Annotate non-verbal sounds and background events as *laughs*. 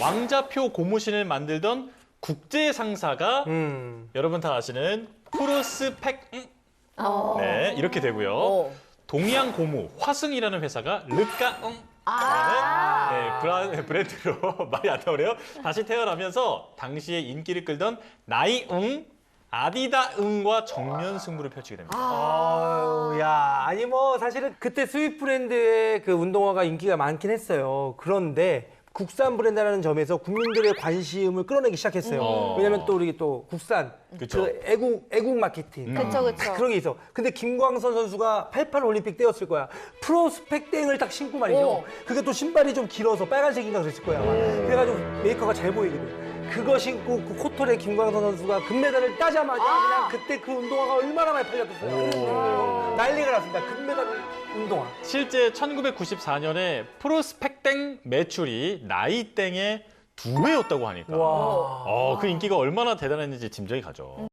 왕자표 고무신을 만들던 국제 상사가 음. 여러분 다 아시는 프로스펙 음, 어. 네 이렇게 되고요. 어. 동양 고무 화승이라는 회사가 르까 응 아. 네, 브라, 브랜드로 *laughs* 말이 안 나오네요. 다시 태어나면서 당시에 인기를 끌던 나이응, 아디다 응과 정면 승부를 펼치게 됩니다. 아유, 야, 아니 뭐 사실은 그때 스윗 브랜드의 그 운동화가 인기가 많긴 했어요. 그런데 국산 브랜드라는 점에서 국민들의 관심을 끌어내기 시작했어요. 어. 왜냐면 또 우리 또 국산 그쵸. 그 애국 애국 마케팅. 그쵸, 그쵸. 그런 게 있어. 근데 김광선 선수가 88 올림픽 때였을 거야. 프로스펙 땡을 딱 신고 말이죠. 오. 그게 또 신발이 좀 길어서 빨간색인가 그랬을 거야. 아마. 그래가지고 메이커가 잘 보이거든. 그거 신고 그 코털에 김광선 선수가 금메달을 따자마자 아. 그냥 그때 그 운동화가 얼마나 많이 팔렸겠어요. 난리가 났습니다. 금메달 운동화. 실제 1994년에 프로스펙 땡 매출이 나이 땡의 두 배였다고 하니까 와. 어, 그 인기가 얼마나 대단했는지 짐작이 가죠.